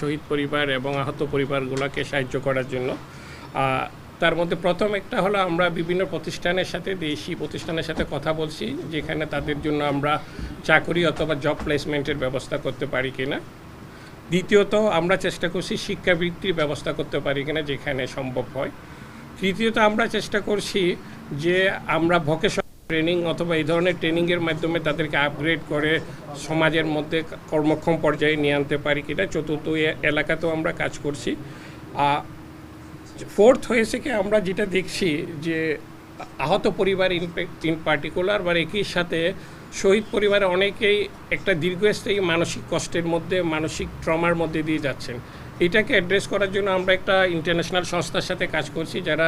শহীদ পরিবার এবং আহত পরিবারগুলোকে সাহায্য করার জন্য। তার মধ্যে প্রথম একটা হলো আমরা বিভিন্ন প্রতিষ্ঠানের সাথে, দেশি প্রতিষ্ঠানের সাথে কথা বলছি, যেখানে তাদের জন্য আমরা চাকরি অথবা জব প্লেসমেন্টের ব্যবস্থা করতে পারি কিনা। দ্বিতীয়ত, আমরা চেষ্টা করছি শিক্ষাবৃত্তির ব্যবস্থা করতে পারি কিনা, যেখানে সম্ভব হয়। তৃতীয়ত, আমরা চেষ্টা করছি যে আমরা ভোকেশন ট্রেনিং অথবা এই ধরনের ট্রেনিংয়ের মাধ্যমে তাদেরকে আপগ্রেড করে সমাজের মধ্যে কর্মক্ষম পর্যায়ে নিয়ে আনতে পারি কিনা, চতুর্থ এলাকাতেও আমরা কাজ করছি। ফোর্থ হয়েছে কি আমরা যেটা দেখছি যে আহত পরিবার ইন পার্টিকুলার বা একই সাথে শহীদ পরিবারে অনেকেই একটা দীর্ঘস্থায়ী মানসিক কষ্টের মধ্যে, মানসিক ট্রমার মধ্যে দিয়ে যাচ্ছেন। এটাকে অ্যাড্রেস করার জন্য আমরা একটা ইন্টারন্যাশনাল সংস্থার সাথে কাজ করছি, যারা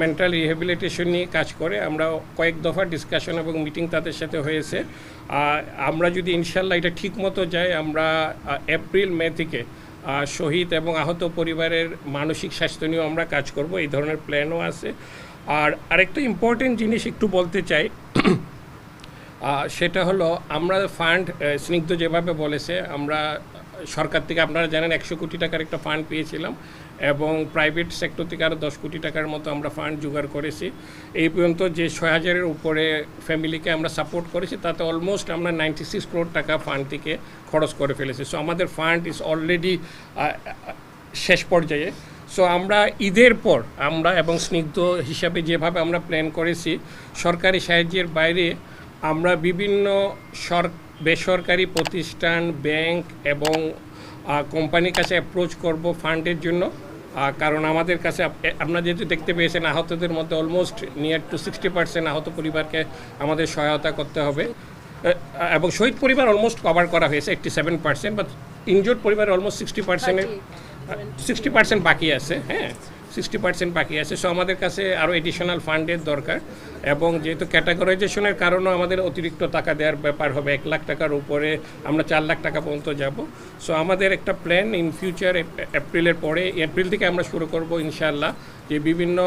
মেন্টাল রিহ্যাবিলিটেশন নিয়ে কাজ করে। আমরা কয়েক দফা ডিসকাশন এবং মিটিং তাদের সাথে হয়েছে। আর আমরা যদি ইনশাল্লাহ এটা ঠিক মতো যাই, আমরা এপ্রিল মে থেকে শহীদ এবং আহত পরিবারের মানসিক স্বাস্থ্য নিয়েও আমরা কাজ করব। এই ধরনের প্ল্যানও আছে। আর আরেকটা ইম্পর্টেন্ট জিনিস একটু বলতে চাই সেটা হলো আমরা ফান্ড স্নিগ্ধ যেভাবে বলেছে, আমরা সরকার থেকে আপনারা জানেন একশো কোটি টাকার একটা ফান্ড পেয়েছিলাম এবং প্রাইভেট সেক্টর থেকে আরও দশ কোটি টাকার মতো আমরা ফান্ড জোগাড় করেছি। এই পর্যন্ত যে ছয় হাজারের উপরে ফ্যামিলিকে আমরা সাপোর্ট করেছি, তাতে অলমোস্ট আমরা নাইনটি সিক্স ক্রোড টাকা ফান্ড থেকে খরচ করে ফেলেছি। সো আমাদের ফান্ড ইজ অলরেডি শেষ পর্যায়ে। সো আমরা ঈদের পর আমরা এবং স্নিগ্ধ হিসাবে যেভাবে আমরা প্ল্যান করেছি, সরকারি সাহায্যের বাইরে আমরা বিভিন্ন সর বেসরকারি প্রতিষ্ঠান ব্যাংক এবং কোম্পানির কাছে অ্যাপ্রোচ করব ফান্ডের জন্য। কারণ আমাদের কাছে আপনারা যেহেতু দেখতে পেয়েছেন আহতদের মধ্যে almost near to sixty percent আহত পরিবারকে আমাদের সহায়তা করতে হবে। এবং শহীদ পরিবার অলমোস্ট কভার করা হয়েছে eighty seven percent but injured পরিবার অলমোস্ট সিক্সটি পার্সেন্টের সিক্সটি পার্সেন্ট বাকি আছে হ্যাঁ। সিক্সটি পার্সেন্ট বাকি আছে। সো আমাদের কাছে আরও এডিশনাল ফান্ডের দরকার। এবং যেহেতু ক্যাটাগরাইজেশনের কারণেও আমাদের অতিরিক্ত টাকা দেওয়ার ব্যাপার হবে, এক লাখ টাকার উপরে আমরা চার লাখ টাকা পর্যন্ত যাব। সো আমাদের একটা প্ল্যান ইন ফিউচার এপ্রিলের পরে এপ্রিল থেকে আমরা শুরু করব ইনশাআল্লাহ যে বিভিন্ন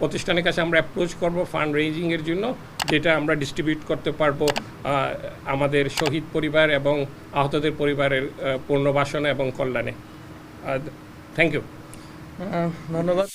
প্রতিষ্ঠানের কাছে আমরা অ্যাপ্রোচ করব ফান্ড রেজিংয়ের জন্য, যেটা আমরা ডিস্ট্রিবিউট করতে পারব আমাদের শহীদ পরিবার এবং আহতদের পরিবারের পুনর্বাসনে এবং কল্যাণে। থ্যাংক ইউ ধন্যবাদ।